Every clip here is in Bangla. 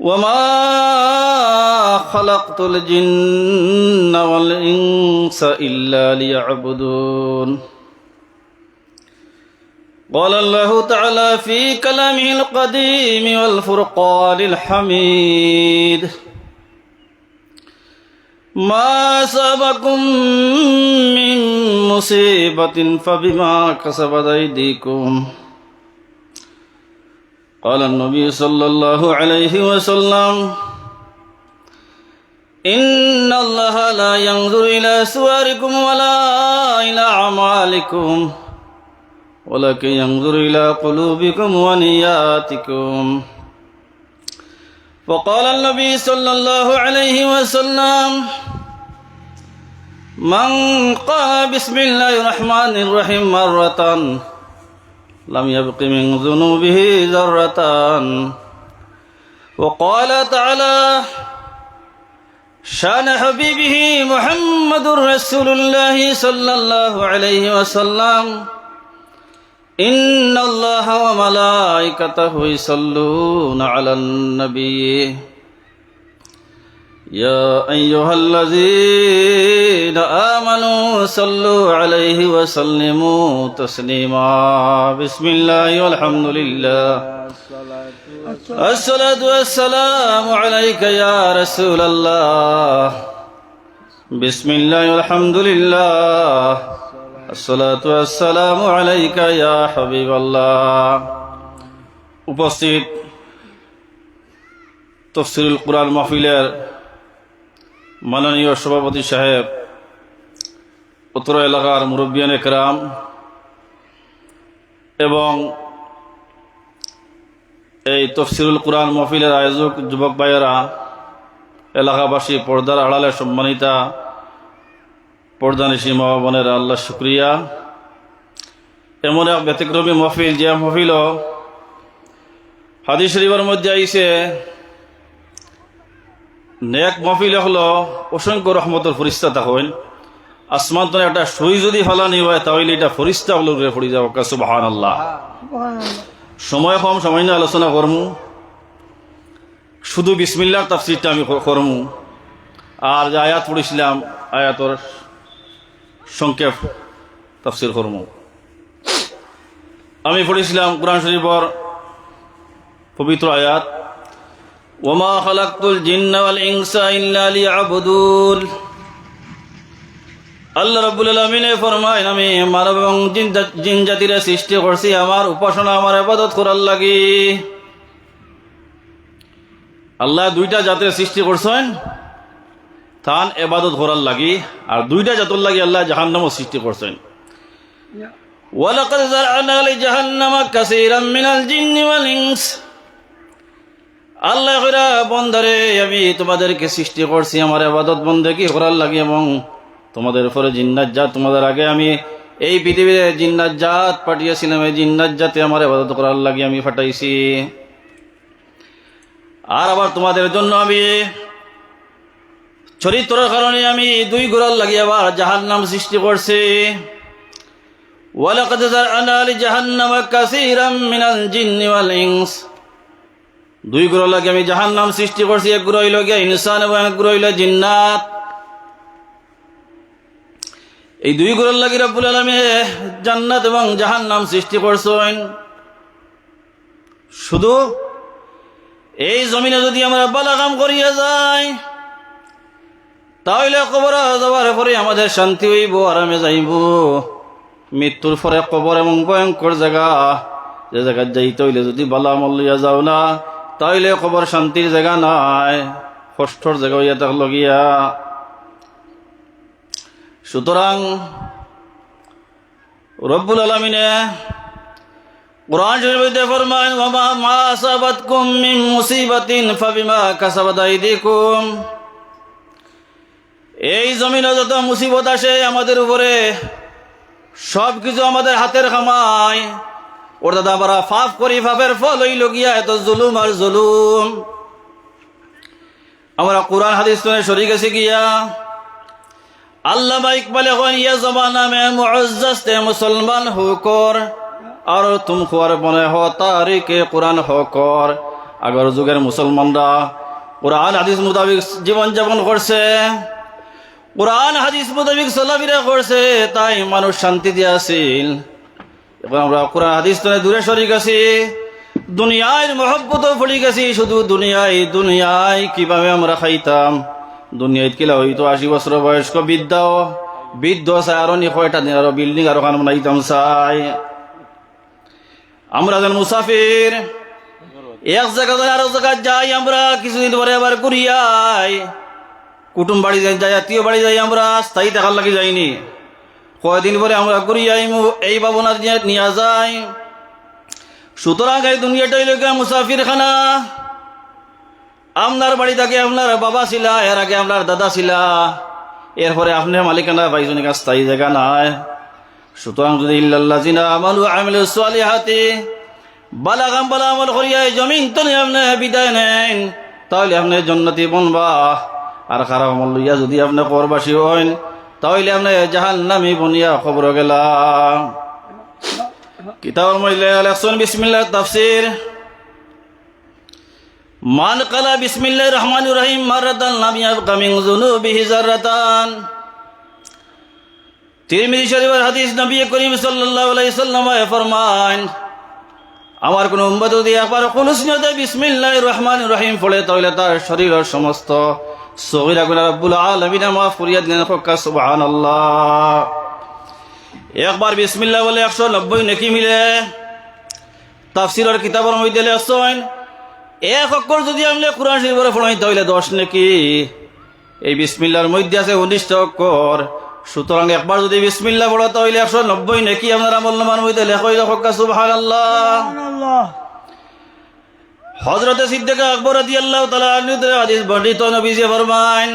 وما خلقت الجن والإنس إلا ليعبدون قال الله تعالى في كلامه القديم والفرقان الحميد ما سبكم من مصيبة فبما كسبت أيديكم قال النبي صلى الله عليه وسلم إن الله لا ينظر إلى سواركم ولا إلى أعمالكم ولكن ينظر إلى قلوبكم ونياتكم. وقال النبي صلى الله عليه وسلم من قال بسم الله الرحمن الرحيم مرة لم يبق من ذنوبه ذرة وقال تعالى شان حبيبه محمد رسول الله صلى الله عليه وسلم إن الله وملائكته يصلون على النبي يا أيها الذين آمنوا صلوا عليه وسلموا تسليما بسم الله والحمد لله الصلاة والسلام عليك يا رسول الله بسم الله والحمد لله الصلاة والسلام عليك يا حبيب الله উপস্থিত তফসিরুল কোরআন মাহফিলের মাননীয় সভাপতি সাহেব, উত্তর এলাকার মুরব্বিয়ান একরাম এবং এই তফসিরুল কোরআন মহফিলের আয়োজক যুবক ভাইয়েরা, এলাকাবাসী, পর্দার আড়ালে সম্মানিতা পর্দানিসী মা বোনের আল্লাহ শুক্রিয়া। এমন এক ব্যতিক্রমী মহফিল যে মহফিল হাদিস শরীফের মধ্যে আইসে নেক মহফিল হলো অসংখ্য রহমতের ফরিস্তা থাকেন আসমান তো একটা সুই যদি ফালানি হয় তাহলে এটা ফরিস্তা হলো পড়ি যাব। সুবাহান আল্লাহ সময় কম সময় নিয়ে আলোচনা করমু। শুধু বিসমিল্লার তাফসিরটা আমি করমু। আর যে আয়াত পড়েছিলাম আয়াতর সংক্ষেপ তাফসির করমু। আমি পড়েছিলাম কোরআন শরীফর পবিত্র আয়াত। ওমা খালাকুল জিন্নাওয়াল ইনসা ইল্লা লিয়াবুদুন আল্লাহ রাব্বুল আলামিনে ফরমায় আমি মানব এবং জিন জা- জিন জাতিরে সৃষ্টি করছি আমার উপাসনা আমার ইবাদত করার লাগি আল্লাহ দুইটা জাতের সৃষ্টি করছেন তান এবাদত করার লাগি আর দুইটা জাতর লাগি আল্লাহ জাহান্নামও সৃষ্টি করছেন ولقد زرعنا لجهنم كثيرا من الجن والإنس আল্লাহ বন্ধরে আমি তোমাদেরকে সৃষ্টি করছি আমার আবাদত বন্ধকে করার লাগে এবং তোমাদের উপরে জিন্নাত জাত। তোমাদের আগে আমি এই পৃথিবীতে জিন্নাত জাত পাঠিয়েছিলাম, এই জিন্নাত জাতে আমার আবাদত করার লাগে আমি ফাটাইছি। আর আবার তোমাদের জন্য আমি চরিত্রের কারণে আমি দুই ঘোরার লাগি আবার জাহান নাম সৃষ্টি করছি। ওয়ালাকাদ জারআনা জাহান্নামা কাসীরাম মিনাল জিন্নি দুই গ্রহ লাগে আমি জাহান নাম সৃষ্টি করছি, এক গ্রহ হইল ইনসান এবং এক গ্রহ হইল জিন্নাত। এই দুই গ্রহ লাগি রব্বুল আলমী জান্নাত এবং জাহান নাম সৃষ্টি করছেন। শুধু এই জমিনে যদি আমরা বালাকাম করিয়া যাই, তাহলে কবর যাওয়ার পরে আমাদের শান্তি হইব, আরামে যাইব। মৃত্যুর পরে কবর এবং ভয়ঙ্কর জায়গা, যে জায়গায় যাইতে হইলে যদি বালা মল্লিয়া যাও না তাইলে কবর শান্তির জায়গা নাই। কষ্টর জায়গা হইয়া থাকল গিয়া সুতরাং রব্বুল আলমিনে কোরআন শরীফে ফরমান ওয়া মা আসাবাতকুম মিন মুসিবাতিন ফাবিমা কাসাবাত আইদিকুম। এই জমিনে যত মুসিবত আসে আমাদের উপরে সব কিছু আমাদের হাতের খামায় ওর দাদা আমরা ফাফ করি, ফাফের ফল হইল গিয়া এত জুলুম আর জুলুম। আমরা কোরআন, হাদিস শুনে সরি গেছি গিয়া। আল্লাহ ইকবালে কন ইয়া জমানা মে মুআজ্জাজতে মুসলমান হোকর আর তুম খোয়ার বনে হ তারিকে কোরআন হকর আগর যুগের মুসলমানরা কোরআন, হাদিস মোতাবিক জীবন যাপন করছে। কোরআন, হাদিস মোতাবিক চলাফেরা করছে, তাই মানুষ শান্তিতে আছিল। এখন আমরা কোরআন হাদিস দূরে সরি গেছি। দুনিয়ায় মহব্বত পড়ি গেছি, শুধু দুনিয়ায় দুনিয়ায় কীভাবে আমরা খাইতাম? দুনিয়ায় কিলা হইতো, আশি বছর বয়স্ক বৃদ্ধাও, বৃদ্ধ চাই আরও নি কয়টা দিন আরও বিল্ডিং আরও খান বানাইতাম চাই আমরা যেন মুসাফির, এক জায়গা থেকে আরও জায়গায় যাই, আমরা কিছুদিন পরে আবার ঘুরিয়াই কুটুম বাড়ি যাই যাই, আত্মীয় বাড়ি যাই, আমরা স্থায়ী দেখার লাগে যাইনি। কয়দিন পরে আমরা ঘুরিয়াই এই ভাবনা নিয়ে যাই। সুতরাং এই দুনিয়াটাই লোক মুসাফির খানা আপনার বাড়ি থাকে আপনার বাবা ছিলা, এর আগে আপনার দাদা ছিলা। এরপরে আপনার মালিকানা বাইজনের কাছে স্থায়ী জায়গা নাই। সুতরাং যদি ইল্লাল্লাহ জিনা আমালু আমিলু সালিহাতি বালা কাম বালা আমল করিয়া জমিন তো আপনি বিদায় নেন, তাহলে আপনি জন্নতি বনবা আর খারাপ আমল লইয়া যদি আপনি করবাসী হন তাহলে আপনি জাহান নামি বনিয়া খবর গেলা কিতাবের মধ্যে লেখছেন বিসমিল্লাহ তাফসির। মান কালা বিসমিল্লাহ রহমান রহিম, মারাদান নামি আবকা মিন যুনুবিহি জাররাতান তিরমিজি শরীফের হাদিস নবী করিম সাল্লাল্লাহু আলাইহি সাল্লাম ফরমান, আমার কোন উম্মত যদি একবার খুলুস নিয়তে বিসমিল্লাহির রহমানির রহিম পড়ে তাহলে তার শরীরের সমস্ত সগীরা গুনাহ রব্বুল আলামিন মাফ করিয়া দিলেন ফক্কা সুবহানাল্লাহ। একবার বিসমিল্লাহ বলে একশো নব্বই নেকি মিলে, তাফসিরের কিতাবের মধ্যে লেখছেন, এক অক্ষর যদি আমি কোরআন শরীফের পড়াই, তাহলে দশ নেকি। এই বিসমিল্লার মধ্যে আছে উনিশটা অক্ষর। সুতরাং একবার যদি বিসমিল্লা পড়ো, তাহলে একশো নব্বই নাকি আপনার আমল নামার মধ্যে লেখা সুবহান আল্লাহ হজরতে সিদ্দিক আকবর আদি আল্লাহ হাদিস বর্ণিত নবীজি ফরমান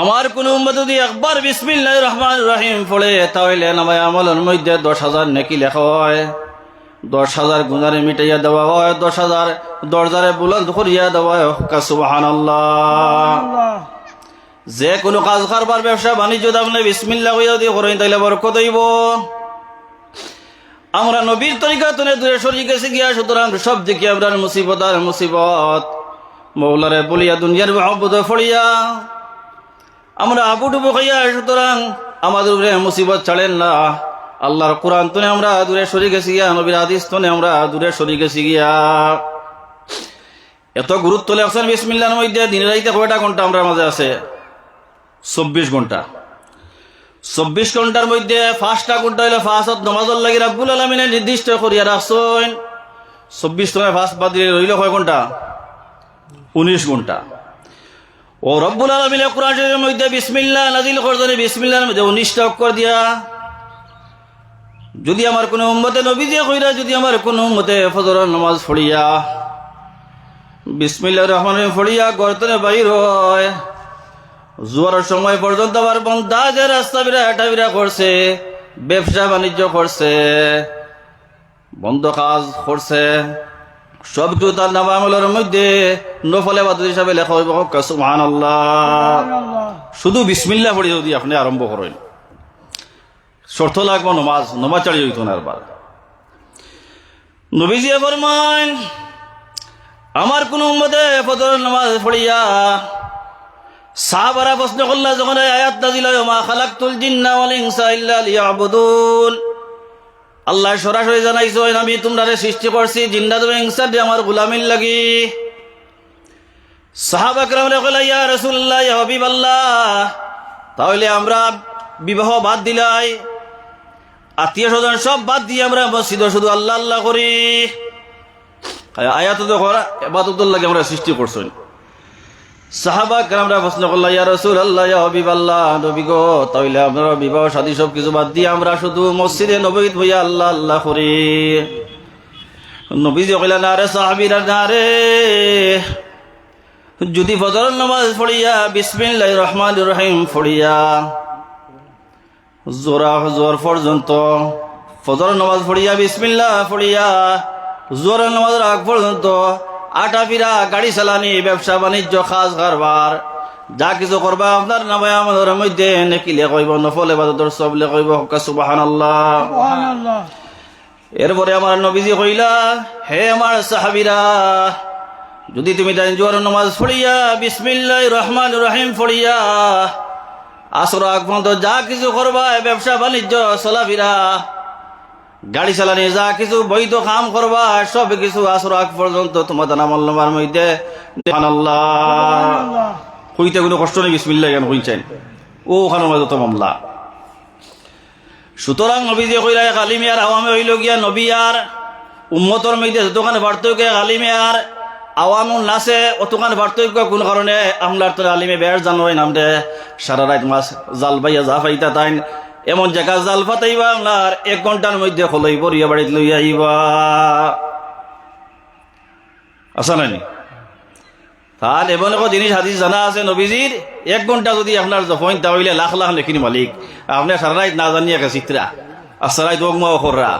আমার কোন উম্মত যদি একবার বিসমিল্লাহ রহমান রহিম পড়ে তাহলে নামায় আমলের মধ্যে দশ হাজার নেকি লেখা হয়। দশ হাজার গুণারে মিটাইয়া দেওয়া হয় দশ হাজার দরজারে বুলন্দ করিয়া দেওয়া হয়। সুবাহান যে কোনো কাজ কারবার ব্যবসা বাণিজ্য আপনি বিসমিল্লা হইয়া দিয়ে করেন তাইলে বরকত হইব। আমরা নবীর তরিকা তুলে দূরে সরিয়ে গেছে গিয়া, সুতরাং সব দিকে আমরা মুসিবত আর মুসিবত। মৌলারে বলিয়া, দুনিয়ার মহব্বত ফড়িয়া। আমরা আবুডুবু খাইয়া সুতরাং আমাদের উপরে মুসিবত ছাড়েন না। আল্লাহর কোরআন তুনে আমরা দূরে সরে গেছি গিয়া, নবীর আদিস তুনে আমরা দূরে সরে গেছি গিয়া। এত গুরুত্ব লেখছেন বিসমিল্লার মধ্যে দিনে রাইতে কয়টা ঘণ্টা আমরা মাঝে আছে? চব্বিশ ঘণ্টা। চব্বিশ ঘণ্টার মধ্যে পাঁচটা ঘণ্টা হইলে ফাঁসত নমাজর লাগি রাব্বুল আলমিনে নির্দিষ্ট করিয়া রাখছেন চব্বিশ সময় ফাঁস বাদ দিয়ে রইল কয় ঘণ্টা উনিশ ঘণ্টা ও রব্বুল আলমিনে কোরআন মধ্যে বিসমিল্লাহ নাজিল করছেন বিসমিল্লার মধ্যে উনিশটা অক্ষর দিয়া। যদি আমার কোনো উম্মতে নবী দিয়ে কইরা, যদি আমার কোনো উম্মতে ফজরের নামাজ পড়িয়া বিসমিল্লাহ রহমান পড়িয়া গর্তনে বাহির হয়। জোয়ার সময় পর্যন্ত আবার বন্ধা যে রাস্তা বিরা, হাঁটা বিরা করছে, ব্যবসা বাণিজ্য করছে, বন্ধ কাজ করছে। সব কিছু তার নাম মধ্যে নফলে বাদ হিসাবে লেখা হইব সুহান শুধু বিসমিল্লা পড়ি যদি আপনি আরম্ভ করেন। শর্ত লাগবো, নমাজ নমাজ চালিয়ে হইত না আরবার। নবীজি ফরমান আমার কোন মতে নামাজ পড়িয়া সাহাবারা প্রশ্ন করলা, যখন আয়াত নাজিল মা খালাকতুল জিন্না ওয়াল ইনসা ইল্লা লিয়াবুদুন? আল্লাহ সরাসরি জানাইছো আমি তোমরা সৃষ্টি করছি, জিন্দা তুমি ইনসা আমার গোলামির লাগি। সাহাবাকরাম কইলা, ইয়া রাসূলুল্লাহ, ইয়া হাবিবাল্লাহ, তাহলে আমরা বিবাহ বাদ দিলাই। আত্মীয় স্বজন সব বাদ দিয়ে আমরা মসজিদে শুধু আল্লাহ আল্লাহ করি। আয়াত তো করা লাগে আমরা সৃষ্টি করছি। আমরা বিবাহ সব কিছু বাদ আমরা না যদি ফজর নামাজ পড়িয়া বিসমিল্লাহ রহমান রহিম পড়িয়া জোরা জোর পর্যন্ত ফজর নামাজ পড়িয়া, বিসমিল্লাহ পড়িয়া জোর নামাজের আগ পর্যন্ত আটা পিরা গাড়ি চালানি ব্যবসা বাণিজ্য খাস কারবার। যা কিছু করবা আপনার নামে আমাদের মধ্যে নেকিলে কইব নফলে বাদর সবলে কইব সুবাহান আল্লাহ এরপরে আমার নবীজি কইলা হে আমার সাহাবিরা যদি তুমি তাই জোয়ার নমাজ পড়িয়া বিসমিল্লাহ রহমান রহিম পড়িয়া আসর আগ যা কিছু করবা ব্যবসা বাণিজ্য চলাফিরা গাড়ি চালানি, যা কিছু বৈধ কাম করবা, সব কিছু আসর আগ পর্যন্ত তোমাদের নামাল নামার মধ্যে। কইতে কোনো কষ্ট নেই, বিসমিল্লাহ কেন কইছেন? ও ওখানে মাঝে তো মামলা। সুতরাং নবী যে কইরা কালিমিয়ার আওয়ামে হইল গিয়া নবী আর উম্মতর মধ্যে যতখানে পার্থক্য কালিমিয়ার আওয়ামুল নাসে, অতখানে পার্থক্য কোন কারণে আমলার তোর আলিমে বের জানোই নাম দে। সারা রাত মাছ জাল বাইয়া যা পাইতা তাইন। এমন জায়গা জাল ফাতাইবা আমলার এক ঘণ্টার মধ্যে খলই পরিয়া বাড়িতে লইয়া আইবা। আসা নানি তাহলে এমন এক জিনিস হাদিস জানা আছে নবীজির, এক ঘণ্টা যদি আপনার জফইন তাহলে লাখ লাখ লেখিনি মালিক, আপনি সারা রাত না জানি একে চিত্রা, আর সারাই দোগমা খররা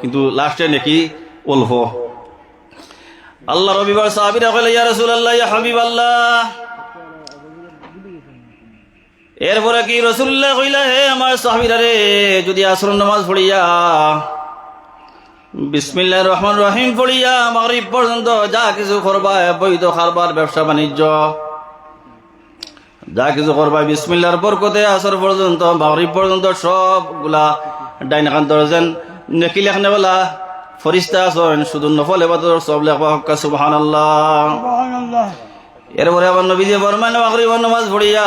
কিন্তু লাস্টে নাকি অল্প আল্লাহ রবিবার সাহাবিরা কইলে ইয়া রাসূলুল্লাহ, ইয়া হাবিবাল্লাহ। এরপরে কি রসুল্লাহ কইলা হে আমার সাহাবিরা রে যদি আসর নামাজ পড়িয়া বিসমিল্লাহ রহমান রহিম পড়িয়া মাগরিব পর্যন্ত যা কিছু করবা বৈধ খারবার ব্যবসা বাণিজ্য যা কিছু করবা বিসমিল্লার বরকতে আসর পর্যন্ত মাগরিব পর্যন্ত সবগুলা ডাইন খান দরজেন নেকি লেখনে বলা ফরিস্তা আসন শুধু নফল এবাদর সব লেখবা হক্কা সুবহানাল্লাহ। এরপরে আমার নবীজি বরমান মাগরিব নামাজ পড়িয়া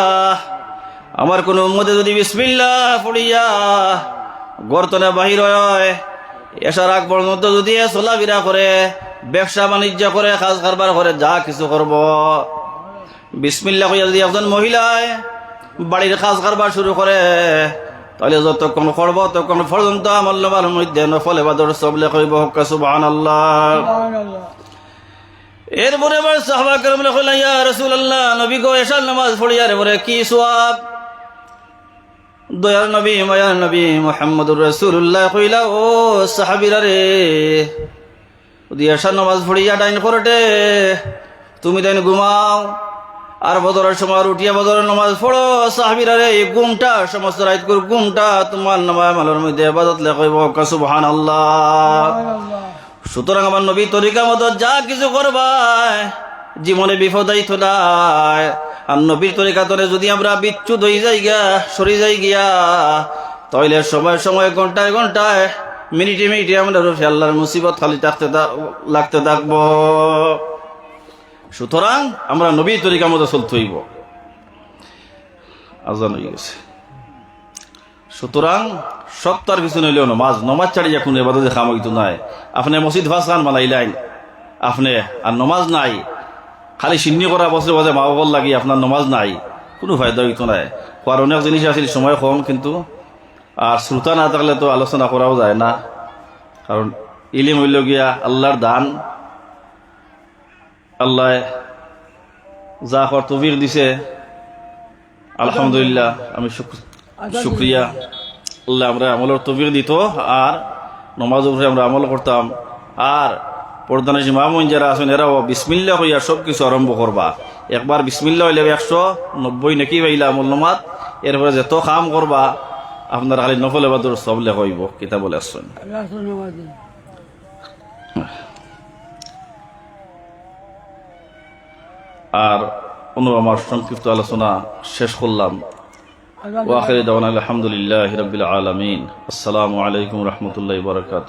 আমার কোন উম্মতে যদি বিসমিল্লাহ পড়িয়া গর্তনে বাহির হয়, এসার আগ পর্যন্ত যদি চলাফেরা করে, ব্যবসা বাণিজ্য করে, কাজ কারবার করে, যা কিছু করব। বিসমিল্লা কইয়া যদি একজন মহিলায় বাড়ির কাজ কারবার শুরু করে, তাহলে যতক্ষণ করব, ততক্ষণ পর্যন্ত আমার মধ্যে নফল এবাদর সবলে কইব হক্কা সুবহানাল্লাহ। এরপরে আবার সাহবা করম কইলা ইয়া রাসূলুল্লাহ, নবী গো এশার নামাজ পড়িয়া রে বলে কি সওয়াব? দয়ার নবী মায়ার নবী, মোহাম্মদুর রসুল্লাহ কইলা, ও সাহাবিরা রে এশার নামাজ পড়িয়া ডাইন করটে, তুমি তাইন ঘুমাও, আর বদরের সময় উঠিয়া বদরের নামাজ পড়ো, সাহাবিরা রে, এই গুমটা সমস্ত রাইত করে গুমটা তোমার নামায় মালের মধ্যে বাদত লেখাইব সুবহান আল্লাহ সুতরাং আমার নবী তরিকা মতো যা কিছু করবায় জীবনে বিপদ আইতো নাই আর নবীর তরিকা তরে যদি আমরা বিচ্ছুত হয়ে যাই গিয়া, সরি যাই গিয়া তাইলে সময় সময় ঘন্টায় ঘন্টায়, মিনিটে মিনিটে আমরা রফি আল্লাহর মুসিবত খালি থাকতে লাগতে থাকব। সুতরাং আমরা নবীর তরিকা মতো চলতে হইব। আজান হয়ে গেছে। সুতরাং সপ্তাহের পিছনে হইলেও নমাজ নমাজ ছাড়িয়া কোনো এবার যে খাম হইতো নাই। আপনি মসজিদ ভাসান বানাইলেন। আপনি আর নমাজ নাই। খালি সিন্নি করা বছর বাজে মা বাবার লাগি আপনার নমাজ নাই কোনো ফায়দা হইতো নাই। হওয়ার অনেক জিনিস আছিল সময় কম কিন্তু আর শ্রোতা না থাকলে তো আলোচনা করাও যায় না। কারণ ইলিম হইল গিয়া আল্লাহর দান। আল্লাহ যা কর তবির দিছে। আলহামদুলিল্লাহ আমি শুক- শুক্রিয়া আল্লাহ আমরা আমলের তবির দিত আর নমাজ উপরে আমরা আমল করতাম। আর পর্দানা ইমামন যারা আছেন এরাও বিসমিল্লা হইয়া সব কিছু আরম্ভ করবা। একবার বিসমিল্লা হইলে একশো নব্বই নাকি পাইলা আমল নমাত এরপরে যত কাম করবা আপনার খালি নফল এবাদর সব লেখ হইব কিতাব বলে আসছেন আর কোনো আমার সংক্ষিপ্ত আলোচনা শেষ করলাম। ওয়াখির দাওয়ান আলহামদুলিল্লাহ রবিল আলমিন। আসসালামু আলাইকুম রহমতুল্লাহ বরকাত